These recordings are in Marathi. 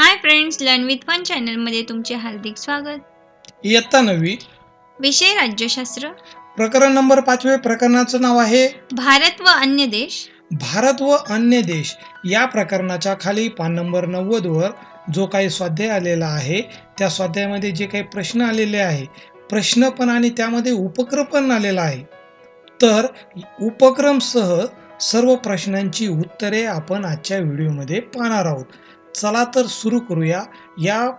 Hi friends learn with fun चॅनलमध्ये तुमचे हार्दिक स्वागत. इयत्ता नववी. विषय राज्यशास्त्र. प्रकरण नंबर पाचवे प्रकरणाचं नाव आहे भारत व अन्य देश. भारत व अन्य देश. या प्रकरणाच्या खाली पान नंबर नव्वद वर जो काही स्वाध्याय आलेला आहे त्या स्वाध्यायामध्ये जे काही प्रश्न आलेले आहे प्रश्न पण आणि त्यामध्ये उपक्रम पण आलेला आहे. तर उपक्रमसह सर्व प्रश्नांची उत्तरे आपण आजच्या व्हिडिओमध्ये पाहणार आहोत. चला तर सुरू करूया. या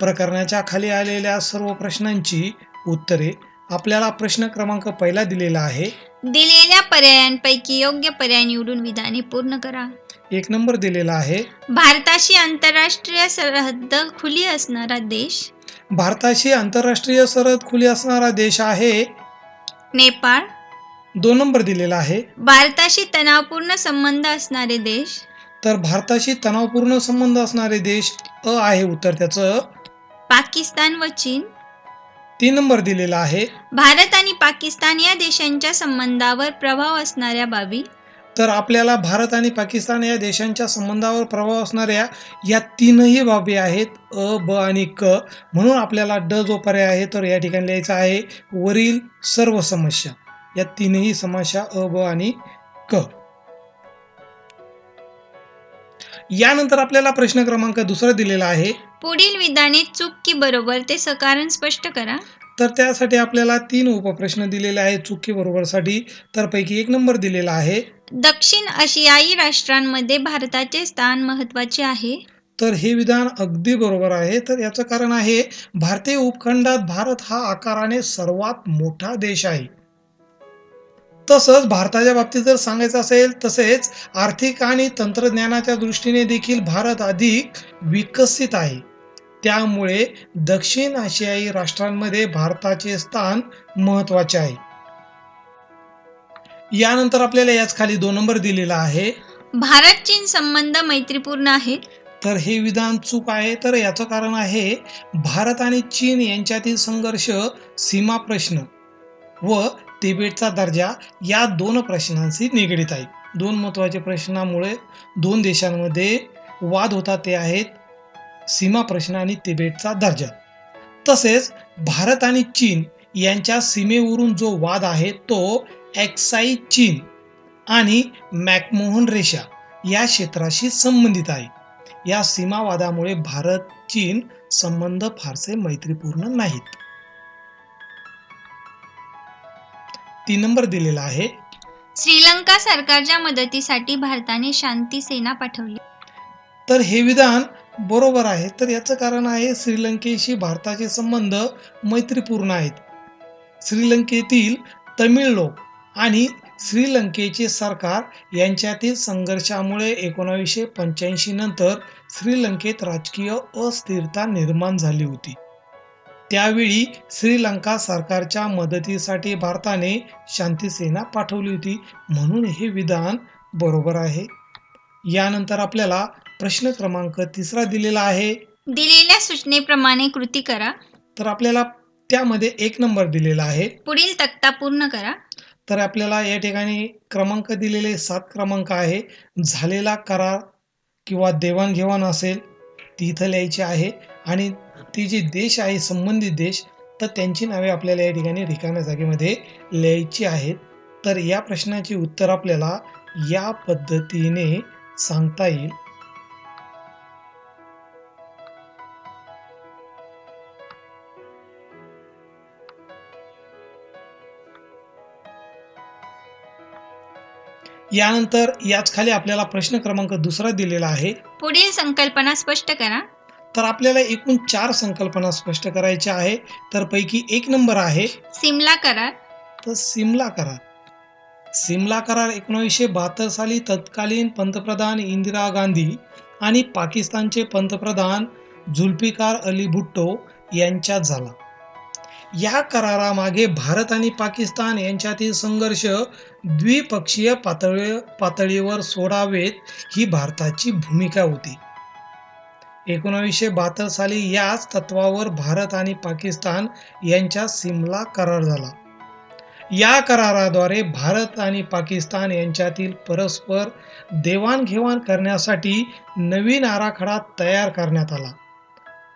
प्रकरणाच्या खाली आलेल्या सर्व प्रश्नांची उत्तरे आपल्याला प्रश्न क्रमांक पहिला दिलेला आहे. दिलेल्या पर्यायांपैकी योग्य पर्याय निवडून विधाने पूर्ण करा. एक नंबर दिलेला आहे. भारताशी आंतरराष्ट्रीय सरहद्द खुली असणारा देश. भारताशी आंतरराष्ट्रीय सरहद खुली असणारा देश आहे. नेपाळ. दोन नंबर दिलेला आहे. भारताशी तणावपूर्ण संबंध असणारे देश. तर भारताशी तणावपूर्ण संबंध असणारे देश अ आहे उत्तर. त्याचं पाकिस्तान व चीन. तीन नंबर दिलेला आहे. भारत आणि पाकिस्तान या देशांच्या संबंधावर प्रभाव असणाऱ्या बाबी. तर आपल्याला भारत आणि पाकिस्तान या देशांच्या संबंधावर प्रभाव असणाऱ्या या तीनही बाबी आहेत. अ ब आणि क. म्हणून आपल्याला ड जो पर्याय आहे तर या ठिकाणी लिहायचा आहे. वरील सर्व समस्या. या तीनही समस्या अ ब आणि क. यानंतर आपल्याला प्रश्न क्रमांक दुसरा दिलेला आहे. पुढील विधाने चूक की बरोबर ते सकारण स्पष्ट करा. तर त्यासाठी आपल्याला तीन उपप्रश्न दिलेले आहेत चुकी बरोबरसाठी. तर पैकी एक नंबर दिलेला आहे. दक्षिण आशियाई राष्ट्रांमध्ये भारताचे स्थान महत्त्वाचे आहे. तर हे विधान अगदी बरोबर आहे. तर याचं कारण आहे भारतीय उपखंडात भारत हा आकाराने सर्वात मोठा देश आहे. तसंच भारताच्या बाबतीत जर सांगायचं असेल तसेच आर्थिक आणि तंत्रज्ञानाच्या दृष्टीने देखील भारत अधिक विकसित आहे. त्यामुळे दक्षिण आशियाई राष्ट्रांमध्ये भारताचे स्थान महत्त्वाचे आहे. यानंतर आपल्याला याच खाली दोन नंबर दिलेला आहे. भारत चीन संबंध मैत्रीपूर्ण आहेत तर हे विधान चूक आहे. तर याचं कारण आहे भारत आणि चीन यांच्यातील संघर्ष सीमा प्रश्न व तिबेटचा दर्जा या दोन प्रश्नांशी निगडीत आहे. दोन महत्त्वाच्या प्रश्नामुळे दोन देशांमध्ये वाद होता ते आहेत सीमा प्रश्न आणि तिबेटचा दर्जा. तसेच भारत आणि चीन यांच्या सीमेवरून जो वाद आहे तो एक्साई चीन आणि मॅकमोहन रेषा या क्षेत्राशी संबंधित आहे. या सीमावादामुळे भारत चीन संबंध फारसे मैत्रीपूर्ण नाहीत. तीन नंबर दिलेला आहे. श्रीलंका सरकारच्या मदतीसाठी भारताने शांती सेना पाठवली. तर हे विधान बरोबर आहे. तर याचं कारण आहे श्रीलंकेशी भारताचे संबंध मैत्रीपूर्ण आहेत. श्रीलंकेतील तमिळ लोक आणि श्रीलंकेचे सरकार यांच्यातील संघर्षामुळे एकोणावीसशे पंच्याऐंशी नंतर श्रीलंकेत राजकीय अस्थिरता निर्माण झाली होती. त्यावेळी श्रीलंका सरकारच्या मदतीसाठी भारताने शांतीसेना पाठवली होती. म्हणून हे विधान बरोबर आहे. यानंतर आपल्याला प्रश्न क्रमांक तिसरा दिलेला आहे. दिलेल्या सूचनेप्रमाणे कृती करा. तर आपल्याला त्यामध्ये एक नंबर दिलेला आहे. पुढील तक्ता पूर्ण करा. तर आपल्याला या ठिकाणी क्रमांक दिलेले सात क्रमांक आहे. झालेला करार किंवा देवाणघेवाण असेल ती इथं लिहायची आहे. आणि ती जी देश आहे संबंधित देश तर त्यांची नावे आपल्याला या ठिकाणी रिकाम्या जागेमध्ये लिहायची आहेत. तर या प्रश्नाची उत्तर आपल्याला या पद्धतीने सांगता येईल. यानंतर याच खाली आपल्याला प्रश्न क्रमांक दुसरा दिलेला आहे. पुढील संकल्पना स्पष्ट करा. तर आपल्याला एकूण चार संकल्पना स्पष्ट करायच्या आहे. तर पैकी एक नंबर आहे. सिमला करार. तर सिमला करार. सिमला करार एकोणीसशे बहात्तर साली तत्कालीन पंतप्रधान इंदिरा गांधी आणि पाकिस्तानचे पंतप्रधान जुल्फिकार अली भुट्टो यांच्यात झाला. या करारामागे भारत आणि पाकिस्तान यांच्यातील संघर्ष द्विपक्षीय पातळी पातळीवर सोडावेत ही भारताची भूमिका होती. एकोणावीसशे बहात्तर साली याच तत्वावर भारत आणि पाकिस्तान यांच्या सिमला करार झाला. या कराराद्वारे भारत आणि पाकिस्तान यांच्यातील परस्पर देवाणघेवाण करण्यासाठी नवीन आराखडा तयार करण्यात आला.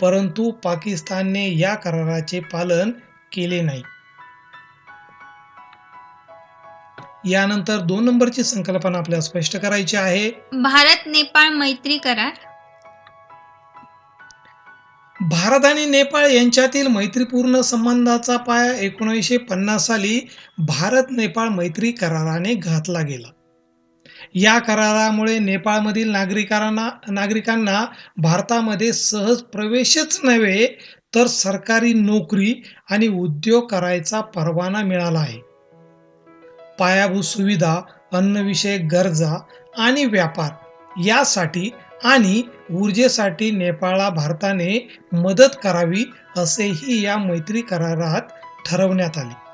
परंतु पाकिस्तानने या कराराचे पालन केले नाही. यानंतर दोन नंबरची संकल्पना आपल्याला स्पष्ट करायची आहे. भारत नेपाळ मैत्री करार. भारत आणि नेपाळ यांच्यातील मैत्रीपूर्ण संबंधाचा पाया एकोणीसशे पन्नास साली भारत नेपाळ मैत्री कराराने घातला गेला. या करारामुळे नेपाळमधील नागरिकांना नागरिकांना भारतामध्ये सहज प्रवेशच नव्हे तर सरकारी नोकरी आणि उद्योग करायचा परवाना मिळाला आहे. पायाभूत सुविधा अन्नविषयक गरजा आणि व्यापार यासाठी आणि ऊर्जेसाठी नेपाळला भारताने मदत करावी असेही या मैत्री करारात ठरवण्यात आले.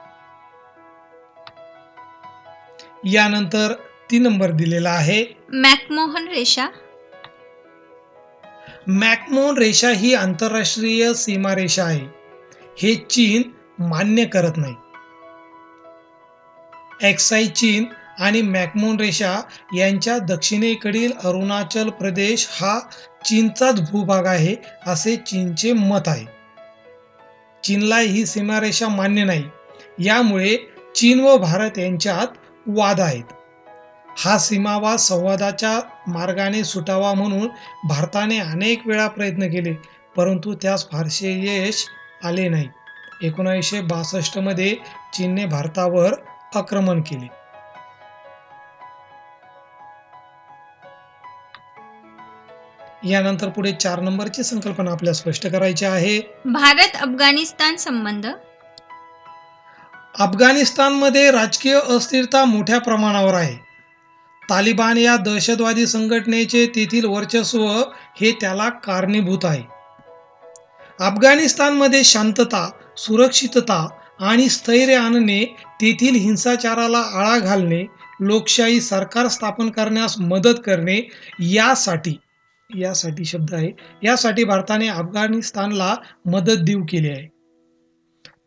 यानंतर तीन नंबर दिलेला आहे. मॅकमोहन रेषा. मॅकमोहन रेषा ही आंतरराष्ट्रीय सीमारेषा आहे. हे चीन मान्य करत नाही. एक्साई चीन आणि मॅकमोन रेषा यांच्या दक्षिणेकडील अरुणाचल प्रदेश हा चीनचाच भूभाग आहे असे चीनचे मत आहे. चीनला ही सीमारेषा मान्य नाही. यामुळे चीन व भारत यांच्यात वाद आहेत. हा सीमावाद संवादाच्या मार्गाने सुटावा म्हणून भारताने अनेक वेळा प्रयत्न केले परंतु त्यास फारसे यश आले नाही. एकोणीसशे बासष्टमध्ये चीनने भारतावर आक्रमण केले. यानंतर पुढे चार नंबरची संकल्पना आपल्याला स्पष्ट करायची आहे. भारत अफगाणिस्तान संबंध. अफगाणिस्तानमध्ये राजकीय अस्थिरता मोठ्या प्रमाणावर आहे. तालिबान या दहशतवादी संघटनेचे तेथील वर्चस्व हे त्याला कारणीभूत आहे. अफगाणिस्तानमध्ये शांतता सुरक्षितता आणि स्थैर्य आणणे तेथील हिंसाचाराला आळा घालणे लोकशाही सरकार स्थापन करण्यास मदत करणे यासाठी यासाठी शब्द आहे. यासाठी भारताने अफगाणिस्तानला मदत देऊ केली आहे.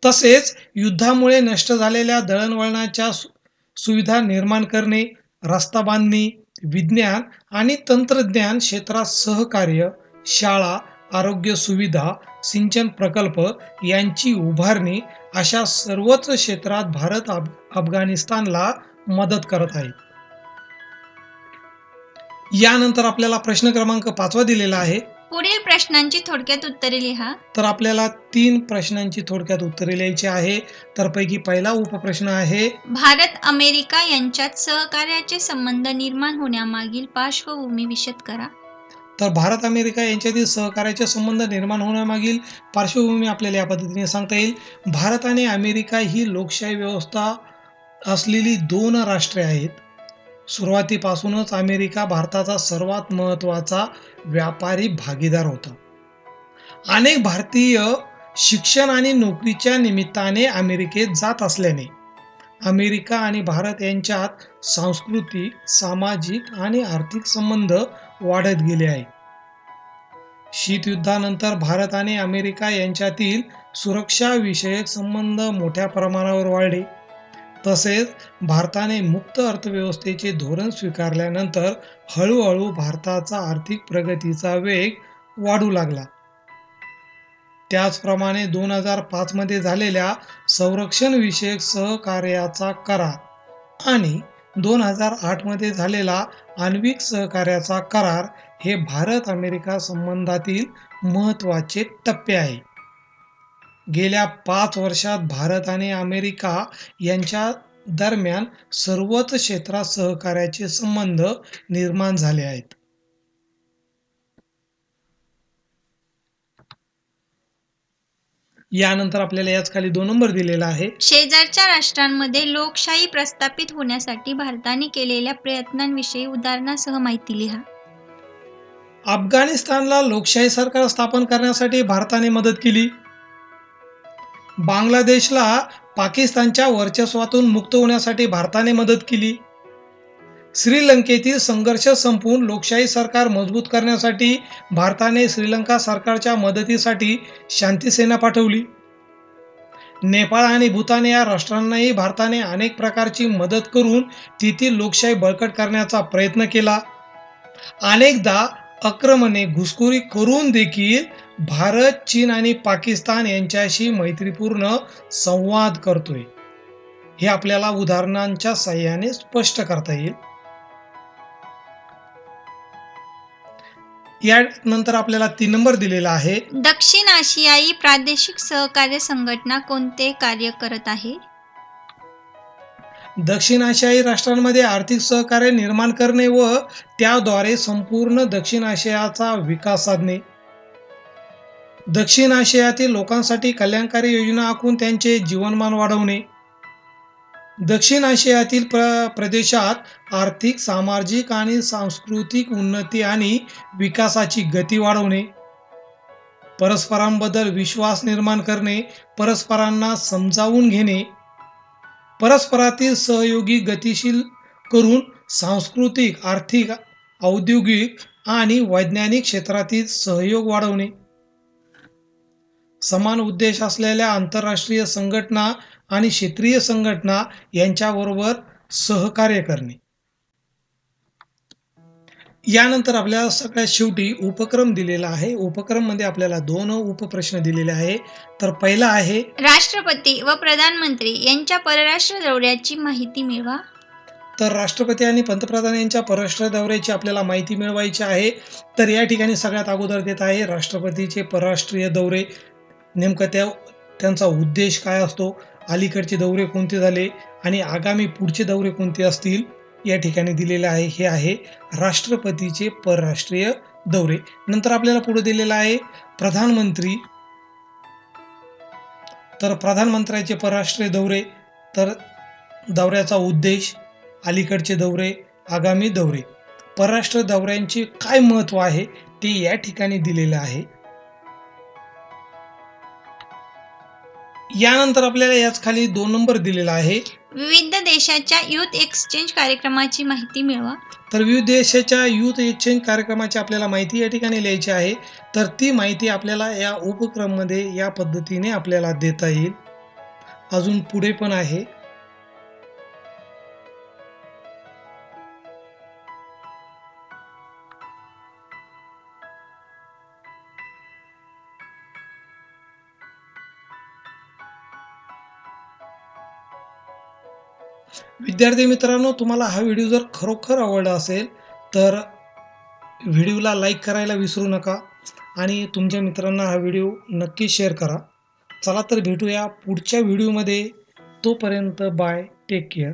तसेच युद्धामुळे नष्ट झालेल्या दळणवळणाच्या सु- सुविधा निर्माण करणे रस्ता बांधणी विज्ञान आणि तंत्रज्ञान क्षेत्रात सहकार्य शाळा आरोग्य सुविधा सिंचन प्रकल्प यांची उभारणी अशा सर्वच क्षेत्रात भारत अफ- अफगाणिस्तानला मदत करत आहे. यानंतर आपल्याला प्रश्न क्रमांक पाचवा दिलेला आहे. पुढील प्रश्नांची थोडक्यात उत्तरे लिहा. तर आपल्याला तीन प्रश्नांची थोडक्यात उत्तरे लिहायची आहे. तर पैकी पहिला उपप्रश्न आहे. भारत अमेरिका यांच्यात सहकार्याचे संबंध निर्माण होण्यामागील पार्श्वभूमी विशद करा. तर भारत अमेरिका यांच्यातील सहकार्याचे संबंध निर्माण होण्यामागील पार्श्वभूमी आपल्याला या पद्धतीने सांगता येईल. भारत आणि अमेरिका ही लोकशाही व्यवस्था असलेली दोन राष्ट्रे आहेत. सुरुवातीपासूनच अमेरिका भारताचा सर्वात महत्त्वाचा व्यापारी भागीदार होता. अनेक भारतीय शिक्षण आणि नोकरीच्या निमित्ताने अमेरिकेत जात असल्याने अमेरिका आणि भारत यांच्यात सांस्कृतिक सामाजिक आणि आर्थिक संबंध वाढत गेले आहे. शीतयुद्धानंतर भारत आणि अमेरिका यांच्यातील सुरक्षाविषयक संबंध मोठ्या प्रमाणावर वाढले. तसेच भारताने मुक्त अर्थव्यवस्थेचे धोरण स्वीकारल्यानंतर हळूहळू भारताचा आर्थिक प्रगतीचा वेग वाढू लागला. त्याचप्रमाणे दोन हजार पाचमध्ये झालेल्या संरक्षणविषयक सहकार्याचा करार आणि दोन हजार आठमध्ये झालेला आण्विक सहकार्याचा करार हे भारत अमेरिका संबंधातील महत्त्वाचे टप्पे आहे. गेल्या पाच वर्षात भारत आणि अमेरिका यांच्या दरम्यान सर्वच क्षेत्रात सहकार्याचे संबंध निर्माण झाले आहेत. यानंतर आपल्याला याच खाली दोन नंबर दिलेला आहे. शेजारच्या राष्ट्रांमध्ये लोकशाही प्रस्थापित होण्यासाठी भारताने केलेल्या प्रयत्नांविषयी उदाहरणासह माहिती लिहा. अफगाणिस्तानला लोकशाही सरकार स्थापन करण्यासाठी भारताने मदत केली. बांगलादेशला पाकिस्तानच्या वर्चस्वातून मुक्त होण्यासाठी भारताने मदत केली. श्रीलंकेतील संघर्ष संपवून लोकशाही सरकार मजबूत करण्यासाठी भारताने श्रीलंका सरकारच्या मदतीसाठी शांतीसेना पाठवली. नेपाळ आणि भूतान या राष्ट्रांनाही भारताने अनेक प्रकारची मदत करून तेथील लोकशाही बळकट करण्याचा प्रयत्न केला. अनेकदा अक्रमणे घुसखोरी करून देखील भारत चीन आणि पाकिस्तान यांच्याशी मैत्रीपूर्ण संवाद करतोय. हे आपल्याला उदाहरणांच्या साह्याने स्पष्ट करता येईल. या नंतर आपल्याला तीन नंबर दिलेला आहे. दक्षिण आशियाई प्रादेशिक सहकार्य संघटना कोणते कार्य करत आहे? दक्षिण आशियाई राष्ट्रांमध्ये आर्थिक सहकार्य निर्माण करणे व त्याद्वारे संपूर्ण दक्षिण आशियाचा विकास साधणे. दक्षिण आशियातील लोकांसाठी कल्याणकारी योजना आखून त्यांचे जीवनमान वाढवणे. दक्षिण आशियातील प्र प्रदेशात आर्थिक सामाजिक आणि सांस्कृतिक उन्नती आणि विकासाची गती वाढवणे. परस्परांबद्दल विश्वास निर्माण करणे परस्परांना समजावून घेणे. परस्परातील सहयोगी गतिशील करून सांस्कृतिक आर्थिक औद्योगिक आणि वैज्ञानिक क्षेत्रातील सहयोग वाढवणे. समान उद्देश असलेल्या आंतरराष्ट्रीय संघटना आणि क्षेत्रीय संघटना यांच्याबरोबर सहकार्य करणे. यानंतर आपल्याला सगळ्यात शेवटी उपक्रम दिलेला आहे. उपक्रममध्ये आपल्याला दोन उपप्रश्न दिलेले आहे. तर पहिला आहे राष्ट्रपती व प्रधानमंत्री यांच्या परराष्ट्र दौऱ्याची माहिती मिळवा. तर राष्ट्रपती आणि पंतप्रधान यांच्या परराष्ट्र दौऱ्याची आपल्याला माहिती मिळवायची आहे. तर या ठिकाणी सगळ्यात अगोदर देत आहे राष्ट्रपतीचे परराष्ट्रीय दौरे. नेमकं त्या त्यांचा उद्देश काय असतो? अलीकडचे दौरे कोणते झाले? आणि आगामी पुढचे दौरे कोणते असतील? या ठिकाणी दिलेले आहे हे आहे राष्ट्रपतीचे परराष्ट्रीय दौरे. नंतर आपल्याला पुढे दिलेलं आहे प्रधानमंत्री. तर प्रधानमंत्र्याचे परराष्ट्रीय दौरे तर दौऱ्याचा उद्देश अलीकडचे दौरे आगामी दौरे. परराष्ट्र दौऱ्यांचे काय महत्त्व आहे? ते या ठिकाणी दिलेलं आहे. यानंतर आपल्याला याच खाली दोन नंबर दिलेला आहे. विविध देशाच्या युथ एक्सचेंज कार्यक्रमाची माहिती मिळवा. तर विविध देशाच्या युथ एक्सचेंज कार्यक्रमाची आपल्याला माहिती या ठिकाणी लिहायची आहे. तर ती माहिती आपल्याला या उपक्रममध्ये या पद्धतीने आपल्याला देता येईल. अजून पुढे पण आहे. विद्यार्थी मित्रांनो तुम्हाला हा व्हिडिओ जर खरोखर आवडला असेल तर व्हिडिओला लाईक करायला विसरू नका आणि तुमच्या मित्रांना हा व्हिडिओ नक्की शेअर करा. चला तर भेटूया पुढच्या व्हिडिओमध्ये. तोपर्यंत बाय टेक केअर.